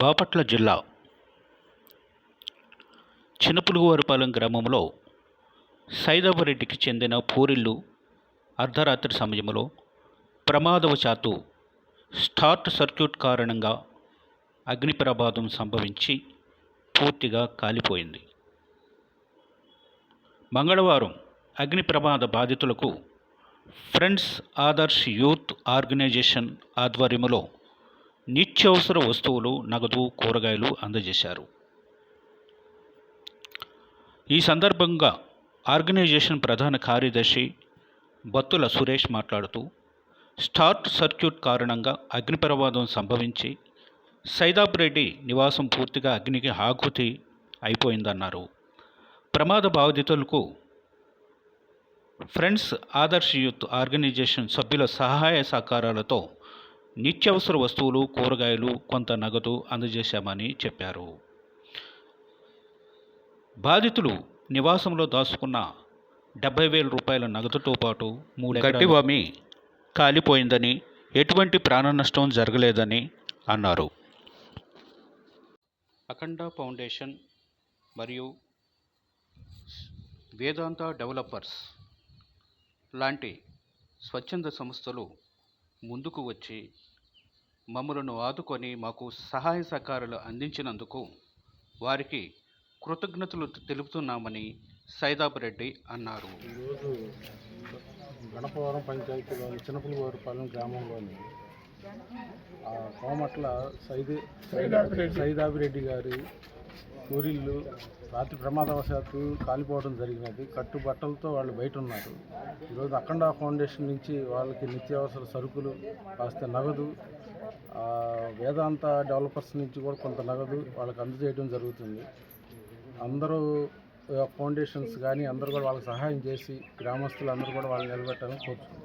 బాపట్ల జిల్లా చిన్నపులుగువారిపాలెం గ్రామంలో సైదాబరెడ్డికి చెందిన పూరిల్లు అర్ధరాత్రి సమయంలో ప్రమాదవశాత్తు స్టార్ట్ సర్క్యూట్ కారణంగా అగ్ని ప్రమాదం సంభవించి పూర్తిగా కాలిపోయింది. మంగళవారం అగ్ని ప్రమాద బాధితులకు ఫ్రెండ్స్ ఆదర్శ్ యూత్ ఆర్గనైజేషన్ ఆధ్వర్యంలో నిత్యావసర వస్తువులు నగదు కూరగాయలు అందజేశారు. ఈ సందర్భంగా ఆర్గనైజేషన్ ప్రధాన కార్యదర్శి బత్తుల సురేష్ మాట్లాడుతూ స్టార్ట్ సర్క్యూట్ కారణంగా అగ్ని ప్రమాదం సంభవించి సైదాబ్ రెడ్డి నివాసం పూర్తిగా అగ్నికి ఆకుతి అయిపోయిందన్నారు. ప్రమాద బాధితులకు ఫ్రెండ్స్ ఆదర్శ యూత్ ఆర్గనైజేషన్ సభ్యుల సహాయ సహకారాలతో నిత్యావసర వస్తువులు కూరగాయలు కొంత నగదు అందజేశామని చెప్పారు. బాధితులు నివాసంలో దాచుకున్న డెబ్బై వేల రూపాయల నగదుతో పాటు మూడు గడ్డి భూమి కాలిపోయిందని ఎటువంటి ప్రాణ నష్టం జరగలేదని అన్నారు. అఖండ ఫౌండేషన్ మరియు వేదాంత డెవలపర్స్ లాంటి స్వచ్ఛంద సంస్థలు ముందుకు వచ్చి మమ్మలను ఆదుకొని మాకు సహాయ సహకారాలు అందించినందుకు వారికి కృతజ్ఞతలు తెలుపుతున్నామని సైదాబరెడ్డి అన్నారు. ఈరోజు గణపవరం పంచాయతీలోని చిన్నపులివారిపాలెం గ్రామంలోని ఆ కోమట్ల సైది సైదాబిరెడ్డి గారి ఊరిల్లు రాత్రి ప్రమాదవశాత్తు కాలిపోవడం జరిగినది. కట్టు బట్టలతో వాళ్ళు బయట ఉన్నారు ఈరోజు అఖండ ఫౌండేషన్ నుంచి వాళ్ళకి నిత్యావసర సరుకులు కాస్త నగదు వేదాంత డెవలపర్స్ నుంచి కూడా కొంత నగదు వాళ్ళకి అందజేయడం జరుగుతుంది. అందరూ ఫౌండేషన్స్ కానీ అందరూ కూడా వాళ్ళకి సహాయం చేసి గ్రామస్తులు అందరూ కూడా వాళ్ళని నిలబెట్టాలని కోరుతున్నాం